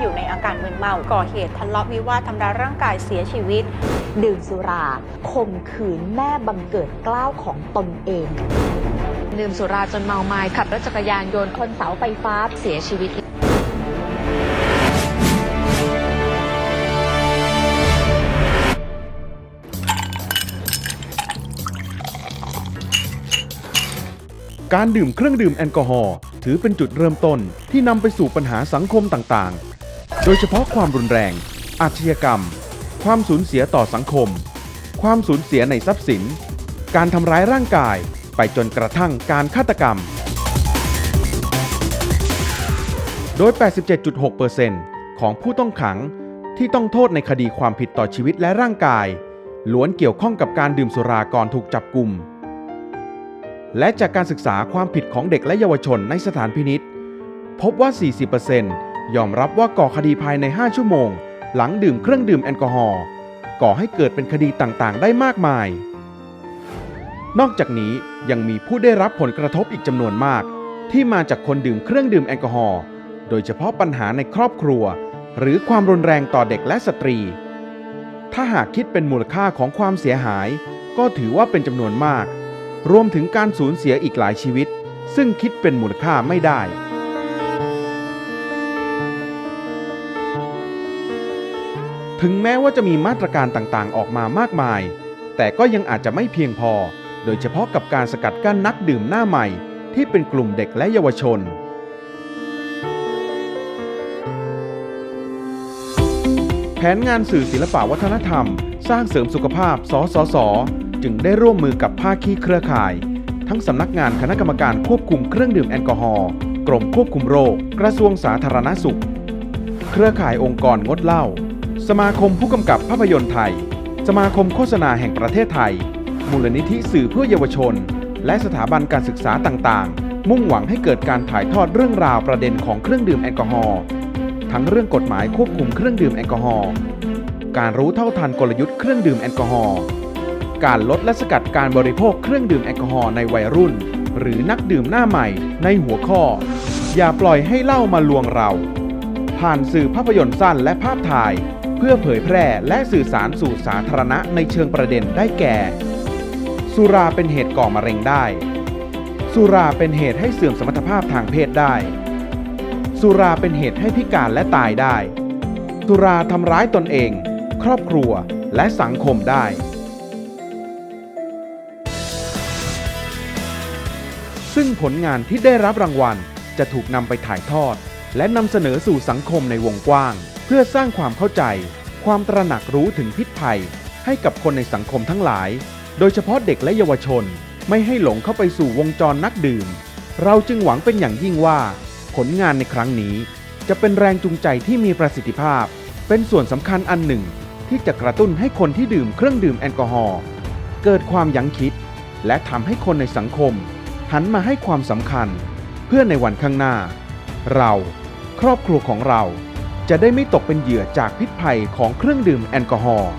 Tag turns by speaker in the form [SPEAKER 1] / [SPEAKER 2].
[SPEAKER 1] อยู่ในอาการมึนเมา ก่อเหตุทะเลาะวิวาททำร้ายร่างกายเสียชีวิต
[SPEAKER 2] ดื่มสุราข่มขืนแม่บังเกิดกล้าวของตนเอง
[SPEAKER 3] ดื่มสุราจนเมาไม้ขับรถจักรยานยนต์
[SPEAKER 2] ชนเสาไฟฟ้า
[SPEAKER 3] เสียชีวิต
[SPEAKER 4] การดื่มเครื่องดื่มแอลกอฮอล์ถือเป็นจุดเริ่มต้นที่นำไปสู่ปัญหาสังคมต่างๆ โดยเฉพาะความรุนแรง อาชญากรรม ความสูญเสียต่อสังคม ความสูญเสียในทรัพย์สิน การทำร้ายร่างกาย ไปจนกระทั่งการฆาตกรรม โดย 87.6%ของผู้ต้องขังที่ต้องโทษในคดีความผิดต่อชีวิตและร่างกาย ล้วนเกี่ยวข้องกับการดื่มสุราก่อนถูกจับกลุ่ม และจากการศึกษาความผิดของเด็กและเยาวชนในสถานพินิษพบว่า 40% ยอมรับว่าก่อคดีภายใน 5 ชั่วโมง หลังดื่มเครื่องดื่มแอลกอฮอล์ก่อให้เกิดเป็นคดีต่างๆ ได้มากมาย นอกจากนี้ยังมีผู้ได้รับผลกระทบอีกจำนวนมาก ที่มาจากคนดื่มเครื่องดื่มแอลกอฮอล์โดยเฉพาะปัญหาในครอบครัว หรือความรุนแรงต่อเด็กและสตรี ถ้าหากคิดเป็นมูลค่าของความเสียหาย ก็ถือว่าเป็นจำนวนมาก รวมถึงการสูญเสียอีกหลายชีวิต ซึ่งคิดเป็นมูลค่าไม่ได้ ถึงแม้ว่าจะมีมาตรการต่างๆ ออกมามากมาย แต่ก็ยังอาจจะไม่เพียงพอ โดยเฉพาะกับการสกัดกั้นนักดื่มหน้าใหม่ ที่เป็นกลุ่มเด็กและเยาวชน แผนงานสื่อศิลปวัฒนธรรม สร้างเสริมสุขภาพ สสส จึงได้ร่วมมือกับภาคีเครือข่าย ทั้งสำนักงานคณะกรรมการควบคุมเครื่องดื่มแอลกอฮอล์ กรมควบคุมโรค กระทรวงสาธารณสุข เครือข่ายองค์กรงดเหล้า สมาคมผู้กำกับภาพยนตร์ไทย สมาคมโฆษณาแห่งประเทศไทย มูลนิธิสื่อเพื่อเยาวชน และสถาบันการศึกษาต่างๆ มุ่งหวังให้เกิดการถ่ายทอดเรื่องราวประเด็นของเครื่องดื่มแอลกอฮอล์ทั้งเรื่องกฎหมายควบคุมเครื่องดื่มแอลกอฮอล์การรู้เท่าทันกลยุทธ์เครื่องดื่มแอลกอฮอล์การลดและสกัดการบริโภคเครื่องดื่มแอลกอฮอล์ในวัยรุ่น หรือนักดื่มหน้าใหม่ในหัวข้อ อย่าปล่อยให้เหล้ามาลวงเรา ผ่านสื่อภาพยนตร์สั้นและภาพถ่าย เพื่อเผยแพร่และสื่อสารสู่สาธารณะในเชิงประเด็นได้แก่ สุราเป็นเหตุก่อมะเร็งได้ สุราเป็นเหตุให้เสื่อมสมรรถภาพทางเพศได้ สุราเป็นเหตุให้พิการและตายได้ สุราทำร้ายตนเอง ครอบครัวและสังคมได้ซึ่งผลงานที่ได้รับรางวัลจะถูกนำไปถ่ายทอด และนำเสนอสู่สังคมในวงกว้าง พื่อสร้างความเข้าใจ ความตระหนักรู้ถึงพิษภัย ให้กับคนในสังคมทั้งหลาย โดยเฉพาะเด็กและเยาวชน ไม่ให้หลงเข้าไปสู่วงจรนักดื่ม เราจึงหวังเป็นอย่างยิ่งว่า ผลงานในครั้งนี้ จะเป็นแรงจูงใจที่มีประสิทธิภาพ เป็นส่วนสำคัญอันหนึ่ง ที่จะกระตุ้นให้คนที่ดื่มเครื่องดื่มแอลกอฮอล์เกิดความยั้งคิด และทำให้คนในสังคม หันมาให้ความสำคัญ เพื่อในวันข้างหน้า เรา ครอบครัวของเรา จะได้ไม่ตกเป็นเหยื่อจากพิษภัยของเครื่องดื่มแอลกอฮอล์